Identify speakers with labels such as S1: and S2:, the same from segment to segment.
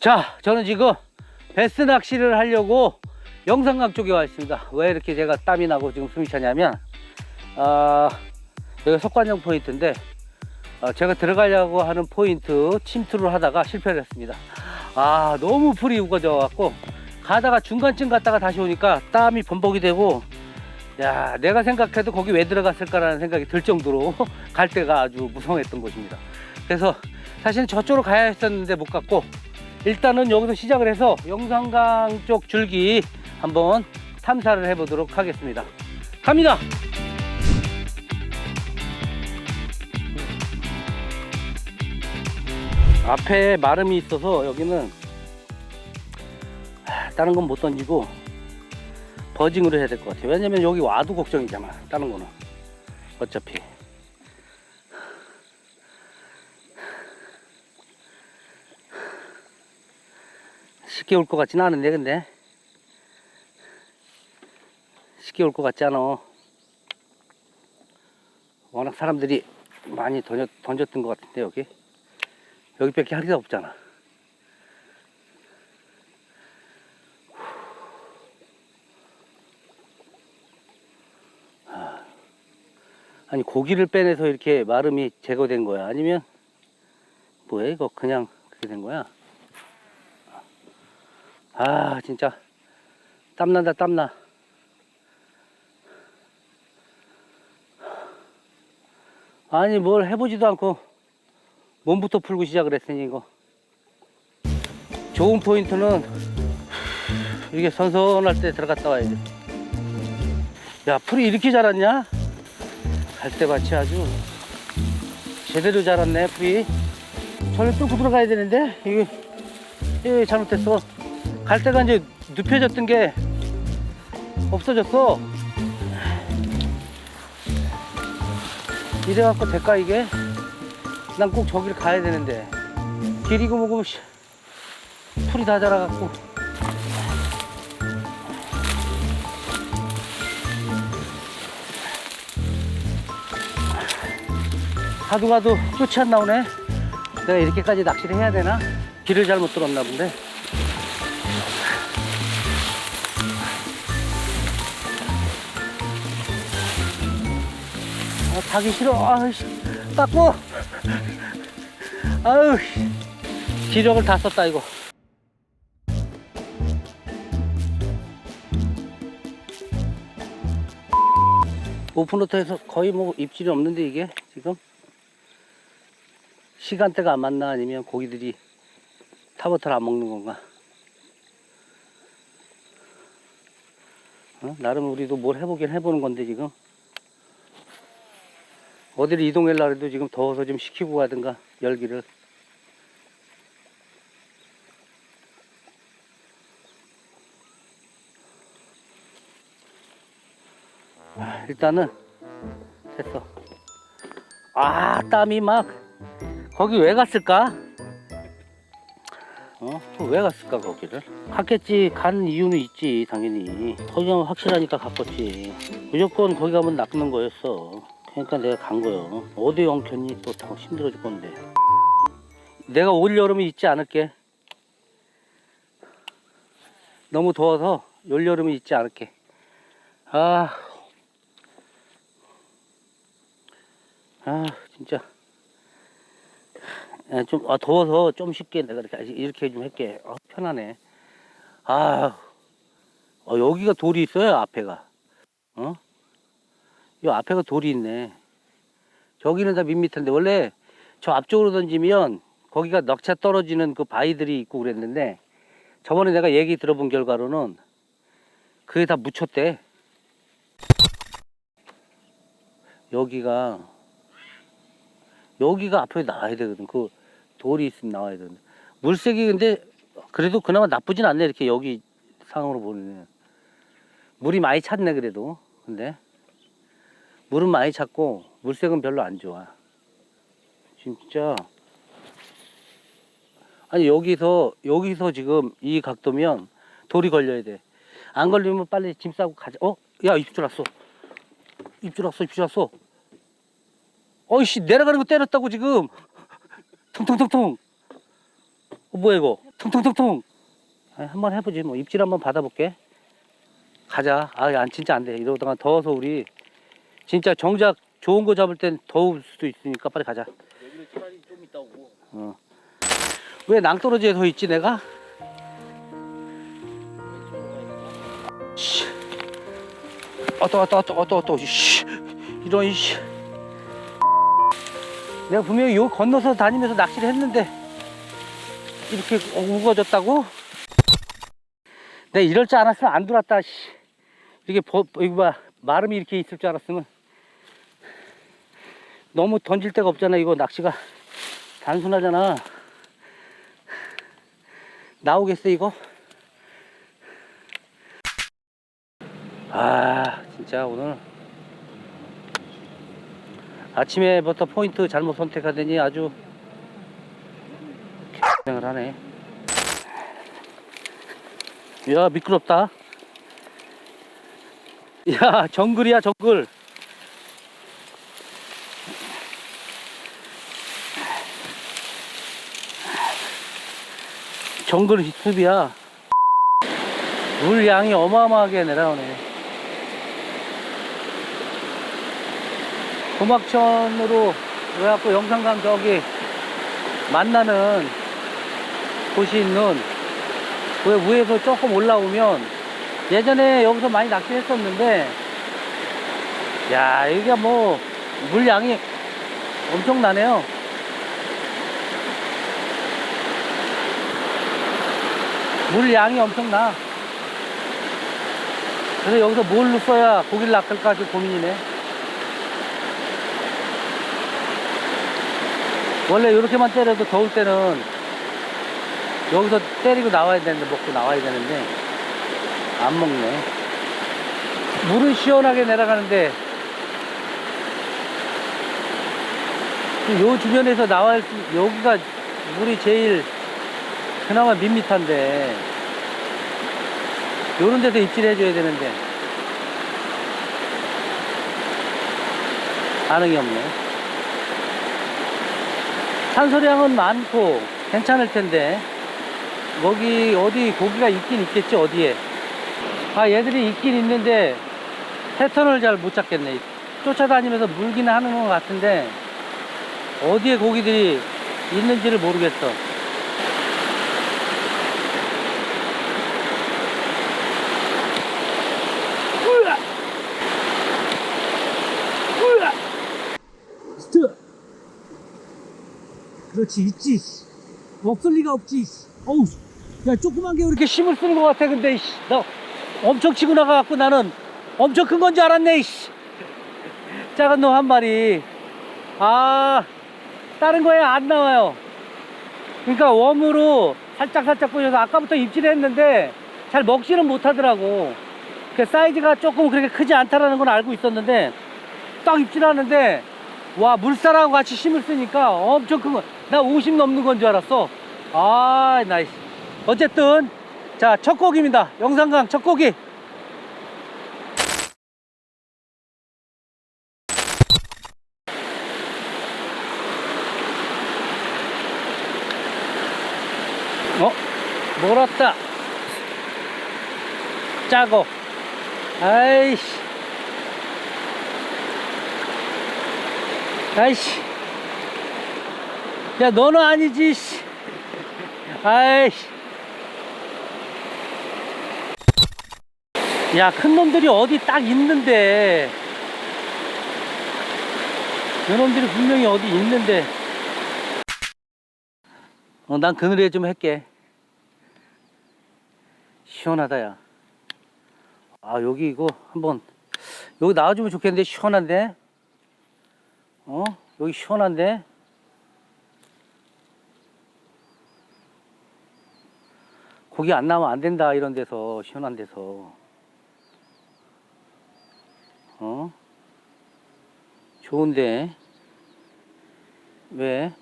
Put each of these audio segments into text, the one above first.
S1: 자, 저는 지금 베스 낚시를 하려고 영산강 쪽에 와 있습니다. 왜 이렇게 제가 땀이 나고 지금 숨이 차냐면, 아, 여기가 석관령 포인트인데, 아, 제가 들어가려고 하는 포인트 침투를 하다가 실패를 했습니다. 아, 너무 풀이 우거져 갖고, 가다가 중간쯤 갔다가 다시 오니까 땀이 범벅이 되고, 야, 내가 생각해도 거기 왜 들어갔을까라는 생각이 들 정도로 갈 때가 아주 무성했던 곳입니다. 그래서 사실은 저쪽으로 가야 했었는데 못 갔고, 일단은 여기서 시작을 해서 영산강 쪽 줄기 한번 탐사를 해보도록 하겠습니다. 갑니다. 앞에 마름이 있어서 여기는 하, 다른 건 못 던지고 버징으로 해야 될 것 같아요. 왜냐면 여기 와도 걱정이잖아. 다른 거는 어차피. 쉽게 올 것 같지는 않은데 근데. 쉽게 올 것 같지 않아. 워낙 사람들이 많이 던졌, 던졌던 것 같은데 여기. 여기밖에 할 게 없잖아. 아, 아니 고기를 빼내서 이렇게 마름이 제거된 거야? 아니면 뭐야 이거? 그냥 그렇게 된 거야 아 진짜. 땀난다 땀나. 아니 뭘 해보지도 않고 몸부터 풀고 시작을 했으니 이거. 좋은 포인트는 이게 선선할 때 들어갔다 와야 돼야 풀이 이렇게 자랐냐? 갈대밭이 아주 제대로 자랐네 풀이. 저를 뚫고 들어가야 되는데? 이게 예, 잘못했어 갈 때가 이제 눕혀졌던 게 없어졌어. 이래갖고 될까 이게? 난 꼭 저기를 가야 되는데 길이고 뭐고 씨, 풀이 다 자라갖고 가도 가도 끝이 안 나오네. 내가 이렇게까지 낚시를 해야 되나? 길을 잘못 들었나 본데. 아, 가기 싫어. 아이씨, 닦고. 아유, 씨. 기력을 다 썼다, 이거. 오픈로터에서 거의 뭐 입질이 없는데, 이게 지금? 시간대가 안 맞나? 아니면 고기들이 타버터를 안 먹는 건가? 어? 나름 우리도 뭘 해보긴 해보는 건데, 지금. 어디를 이동하려고 해도 지금 더워서 좀 식히고 가든가 열기를. 아, 일단은 됐어. 아 땀이 막. 거기 왜 갔을까? 어? 그왜 갔을까 거기를? 갔겠지. 가는 이유는 있지 당연히. 거기가 확실하니까 갔겠지. 무조건 거기 가면 낚는 거였어 그러니까 내가 간 거요. 어디 엉켰니 또더 힘들어 죽 건데. 내가 올 여름에 있지 않을게. 너무 더워서 올 여름에 있지 않을게. 아, 아 진짜. 아, 좀 아, 더워서 좀 쉽게 내가 이렇게 이렇게 좀 할게. 아, 편하네. 아, 어, 여기가 돌이 있어요 앞에가. 어? 이 앞에가 돌이 있네. 저기는 다 밋밋한데 원래 저 앞쪽으로 던지면 거기가 넉차 떨어지는 그 바위들이 있고 그랬는데 저번에 내가 얘기 들어본 결과로는 그게 다 묻혔대. 여기가 여기가 앞에 나와야 되거든. 그 돌이 있으면 나와야 되거든. 물색이 근데 그래도 그나마 나쁘진 않네. 이렇게 여기 상으로 보면 물이 많이 찼네 그래도. 근데 물은 많이 찼고 물색은 별로 안 좋아. 진짜. 아니 여기서 여기서 지금 이 각도면 돌이 걸려야 돼. 안 걸리면 빨리 짐 싸고 가자. 어? 야 입줄 왔어. 입줄 왔어. 입줄 왔어. 어이씨 내려가는 거 때렸다고 지금. 통통통통. 어, 뭐야 이거? 퉁퉁퉁퉁. 아, 한번 해보지 뭐 입질 한번 받아볼게. 가자. 아, 안 진짜 안 돼. 이러다가 더워서 우리 진짜 정작 좋은 거 잡을 땐 더울 수도 있으니까 빨리 가자.
S2: 여기는 차라리 좀 이따 오고
S1: 어. 왜 낭떠러지에 서 있지 내가? 씨. 왔다 왔다 왔다 왔다 왔다 씨. 이런 씨. 내가 분명히 요 건너서 다니면서 낚시를 했는데 이렇게 우거졌다고? 내가 이럴 줄 알았으면 안 들어왔다 씨. 이게 버, 이거 봐 마름이 이렇게 있을 줄 알았으면 너무 던질 데가 없잖아. 이거 낚시가 단순하잖아. 나오겠어 이거? 아 진짜 오늘 아침에부터 포인트 잘못 선택하더니 아주 생을 하네. 야 미끄럽다. 야 정글이야 정글 정글 숲이야. 물 양이 어마어마하게 내려오네. 고막천으로 그래갖고 영산강 저기 만나는 곳이 있는 그 위에서 조금 올라오면 예전에 여기서 많이 낚시했었는데 야 여기가 뭐 물량이 엄청나네요. 물 양이 엄청나. 그래서 여기서 뭘로 써야 고기를 낚을까 지금 고민이네. 원래 이렇게만 때려도 더울 때는 여기서 때리고 나와야 되는데, 먹고 나와야 되는데, 안 먹네. 물은 시원하게 내려가는데, 요 주변에서 나와야, 수- 여기가 물이 제일 그나마 밋밋한데. 요런 데서 입질해 줘야 되는데. 반응이 없네. 산소량은 많고 괜찮을 텐데. 거기 어디 고기가 있긴 있겠지 어디에. 아 얘들이 있긴 있는데 패턴을 잘 못 잡겠네. 쫓아다니면서 물기는 하는 것 같은데 어디에 고기들이 있는지를 모르겠어 으아! 으아! 스트! 그렇지, 있지. 없을 리가 없지. 어우, 야, 조그만 게왜 이렇게 힘을 쓰는 것 같아, 근데, 이씨. 나 엄청 치고 나가갖고 나는 엄청 큰 건 줄 알았네, 이씨. 작은 놈 한 마리. 아, 다른 거에 안 나와요. 그러니까 웜으로 살짝살짝 보셔서 아까부터 입질했는데 잘 먹지는 못하더라고. 그 사이즈가 조금 그렇게 크지 않다라는 건 알고 있었는데 딱 입질하는데 와 물살하고 같이 힘을 쓰니까 엄청 큰 거. 나 50 넘는 건 줄 알았어. 아 나이스. 어쨌든 자 첫 곡입니다. 영상강 첫 곡이. 어? 몰았다. 짜고. 아이씨. 아이씨. 야, 너는 아니지, 씨. 아이씨. 야, 큰 놈들이 어디 딱 있는데. 요놈들이 분명히 어디 있는데. 어, 난 그늘에 좀 할게. 시원하다, 야. 아 여기 이거 한번 여기 나와주면 좋겠는데 시원한데 어 여기 시원한데 고기 안 나오면 안 된다 이런 데서 시원한 데서 어 좋은데 왜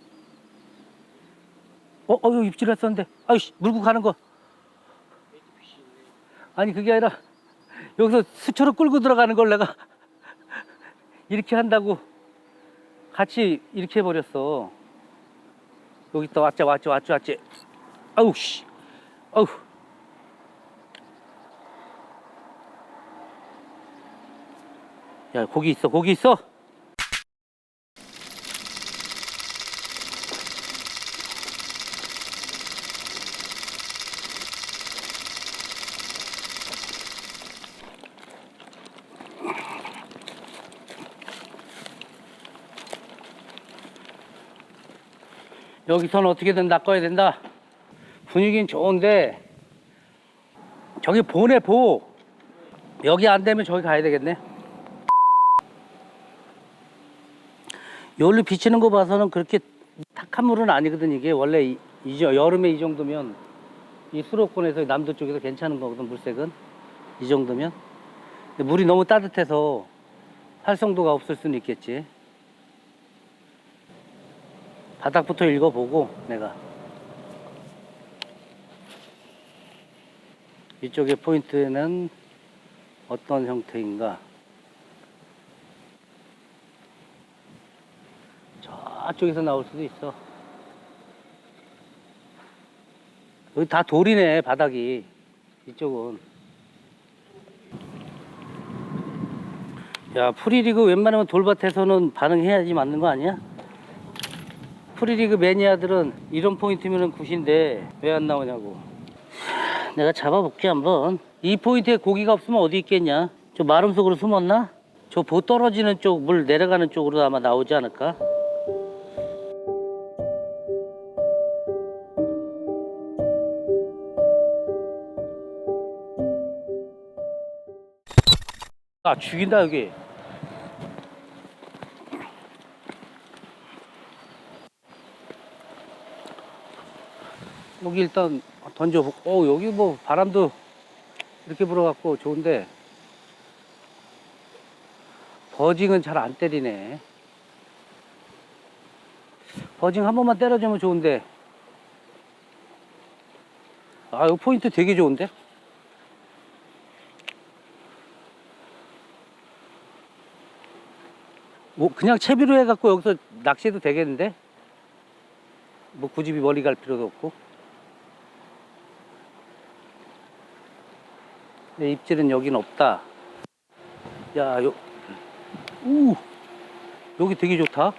S1: 어, 어, 여기 입질했었는데. 아이씨, 물고 가는 거. 아니, 그게 아니라, 여기서 수초로 끌고 들어가는 걸 내가 이렇게 한다고 같이 이렇게 해버렸어. 여기 있다, 왔지, 왔지, 왔지, 왔지. 아우, 씨. 어우. 야, 고기 있어, 고기 있어. 여기서는 어떻게든 낚아야 된다. 분위기는 좋은데 저기 보네 보. 여기 안 되면 저기 가야 되겠네. 여기로 비치는 거 봐서는 그렇게 탁한 물은 아니거든 이게. 원래 이, 이 저- 여름에 이 정도면 이 수도권에서 남도 쪽에서 괜찮은 거거든 물색은. 이 정도면. 물이 너무 따뜻해서 활성도가 없을 수는 있겠지. 바닥부터 읽어보고 내가 이쪽의 포인트는 어떤 형태인가? 저쪽에서 나올 수도 있어. 여기 다 돌이네 바닥이. 이쪽은. 야 프리리그 웬만하면 돌밭에서는 반응해야지 맞는 거 아니야? 프리리그 매니아들은 이런 포인트면은 굿인데 왜 안 나오냐고 내가 잡아볼게 한번 이 포인트에 고기가 없으면 어디 있겠냐 저 마름 속으로 숨었나? 저 보 떨어지는 쪽 물 내려가는 쪽으로 아마 나오지 않을까? 아 죽인다 여기 여기 일단 던져보고 어 여기 뭐 바람도 이렇게 불어갖고 좋은데 버징은 잘 안 때리네. 버징 한 번만 때려주면 좋은데. 아 여기 포인트 되게 좋은데? 뭐 그냥 채비로 해갖고 여기서 낚시해도 되겠는데? 뭐 굳이 멀리 갈 필요도 없고 내 입질은 여긴 없다. 야 요, 우 여기 되게 좋다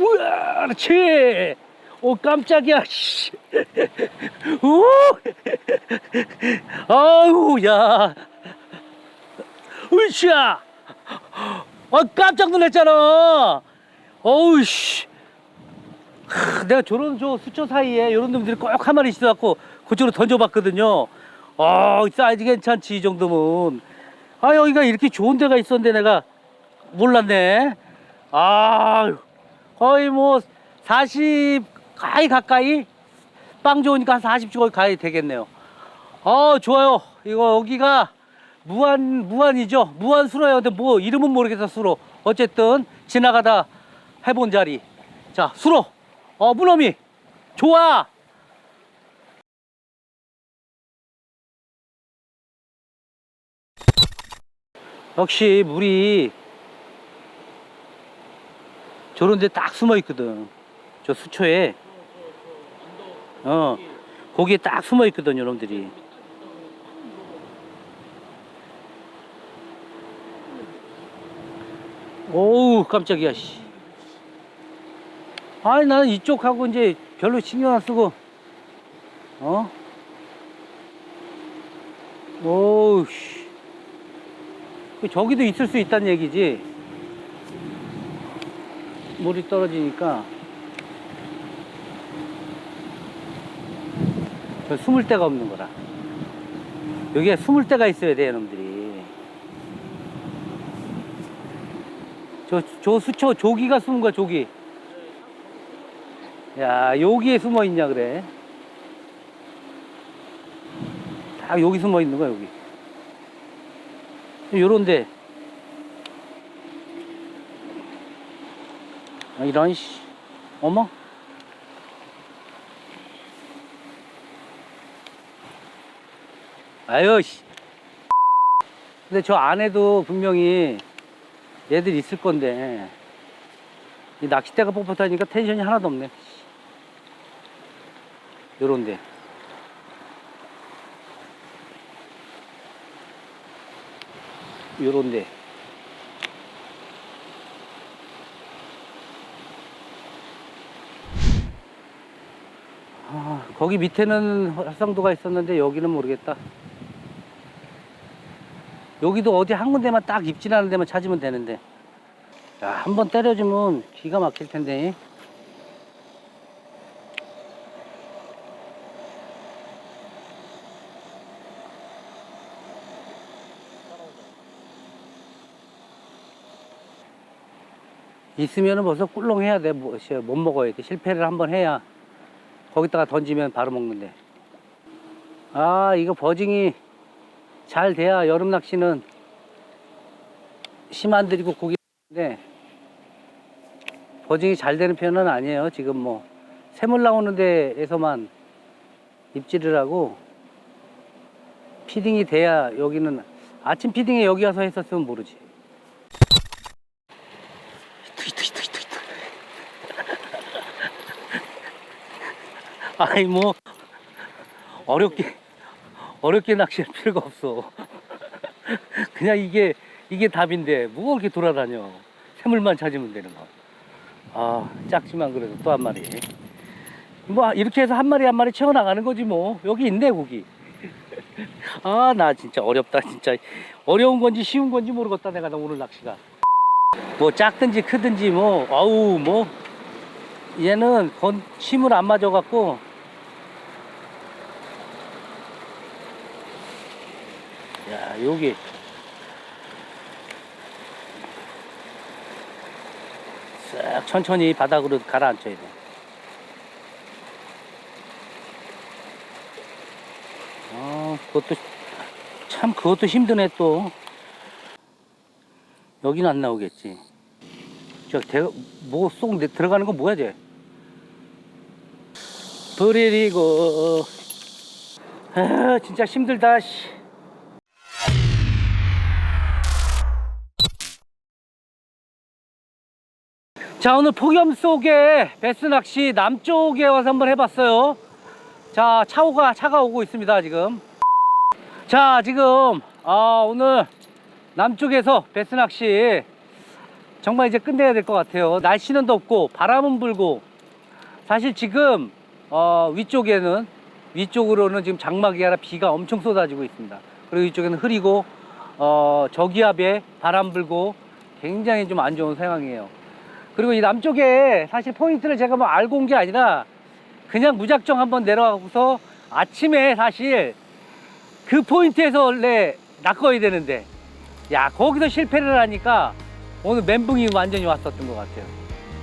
S1: 우와, 그렇지. 오, 깜짝이야. 씨. 우! 아우, 야. 으쌰. 아, 깜짝 놀랐잖아. 어우, 씨. 하, 내가 저런 저 수초 사이에 이런 놈들이 꼭 한 마리 있어갖고 그쪽으로 던져봤거든요. 아, 사이즈 괜찮지, 이 정도면. 아, 여기가 이렇게 좋은 데가 있었는데 내가 몰랐네. 아, 거의 뭐 40 가까이 가까이 빵 좋으니까 한 40조 가까이 되겠네요. 어 좋아요. 이거 여기가 무한 무한이죠. 무한 수로예요. 근데 뭐 이름은 모르겠어 수로. 어쨌든 지나가다 해본 자리. 자 수로. 어 물놈이 좋아. 역시 물이 저런 데 딱 숨어 있거든. 저 수초에. 어. 거기에 딱 숨어 있거든, 여러분들이. 오우, 깜짝이야, 씨. 아니, 나는 이쪽하고 이제 별로 신경 안 쓰고, 어? 오우, 씨. 그 저기도 있을 수 있다는 얘기지. 물이 떨어지니까 저 숨을 데가 없는 거라. 여기에 숨을 데가 있어야 돼, 놈들이. 저, 저 수초, 조기가 숨은 거야, 조기. 야, 여기에 숨어 있냐, 그래. 딱 여기 숨어 있는 거야, 여기. 요런데, 이런 씨. 어머. 아유 씨. 근데 저 안에도 분명히 얘들 있을 건데 이 낚싯대가 뻣뻣하니까 텐션이 하나도 없네. 요런데. 요런데. 거기 밑에는 활성도가 있었는데 여기는 모르겠다. 여기도 어디 한 군데만 딱 입질하는 데만 찾으면 되는데. 야, 한 번 때려주면 기가 막힐 텐데. 있으면은 벌써 꿀렁 해야 돼. 뭐, 씨, 못 먹어야 돼. 실패를 한번 해야 거기다가 던지면 바로 먹는데. 아, 이거 버징이 잘 돼야 여름 낚시는 심안 들이고 고기인데 버징이 잘 되는 편은 아니에요. 지금 뭐 새물 나오는 데에서만 입질을 하고 피딩이 돼야 여기는 아침 피딩에 여기 와서 했었으면 모르지. 히트 히트 히트 히트 히트. 아이 뭐 어렵게 어렵게 낚시할 필요가 없어. 그냥 이게 이게 답인데 뭐가 그렇게 돌아다녀? 새물만 찾으면 되는 거. 아 작지만 그래도 또 한 마리. 뭐 이렇게 해서 한 마리 한 마리 채워 나가는 거지 뭐. 여기 있네 고기. 아 나 진짜 어렵다 진짜 어려운 건지 쉬운 건지 모르겠다 내가 나 오늘 낚시가. 뭐 작든지 크든지 뭐 아우 뭐 얘는 건 침을 안 맞아 갖고 야 여기 싹 천천히 바닥으로 가라앉혀야 돼. 아 그것도 참 그것도 힘드네 또. 여기는 안 나오겠지. 저뭐쏙 들어가는 거 뭐야 쟤? 버리고 아 진짜 힘들다 씨. 자 오늘 폭염 속에 베스 낚시 남쪽에 와서 한번 해봤어요. 자 차오가 차가 오고 있습니다 지금. 자 지금 아 오늘 남쪽에서 베스 낚시 정말 이제 끝내야 될 것 같아요. 날씨는 덥고 바람은 불고. 사실 지금 어, 위쪽에는 위쪽으로는 지금 장막이 아니라 비가 엄청 쏟아지고 있습니다. 그리고 이쪽에는 흐리고 어, 저기압에 바람 불고 굉장히 좀 안 좋은 상황이에요 그리고 이 남쪽에 사실 포인트를 제가 뭐 알고 온 게 아니라 그냥 무작정 한번 내려가고서 아침에 사실 그 포인트에서 원래 낚아야 되는데. 야 거기서 실패를 하니까 오늘 멘붕이 완전히 왔었던 것 같아요.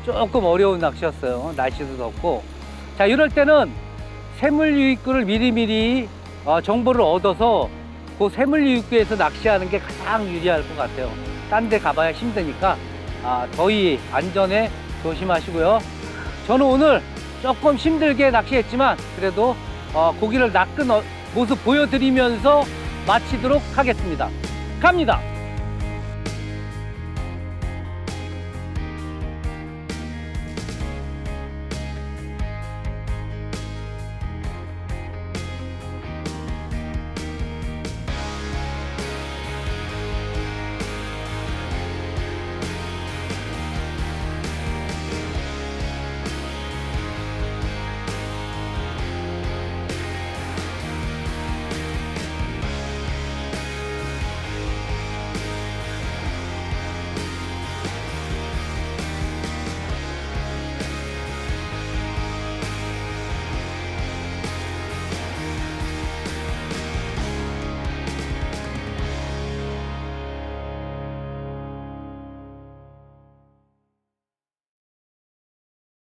S1: 조금 어려운 낚시였어요. 날씨도 덥고. 자 이럴 때는 새물 유입구를 미리미리 어, 정보를 얻어서 그 새물 유입구에서 낚시하는 게 가장 유리할 것 같아요. 딴 데 가봐야 힘드니까 아, 더위 안전에 조심하시고요. 저는 오늘 조금 힘들게 낚시했지만 그래도 어, 고기를 낚은 어- 모습 보여드리면서 마치도록 하겠습니다. 갑니다.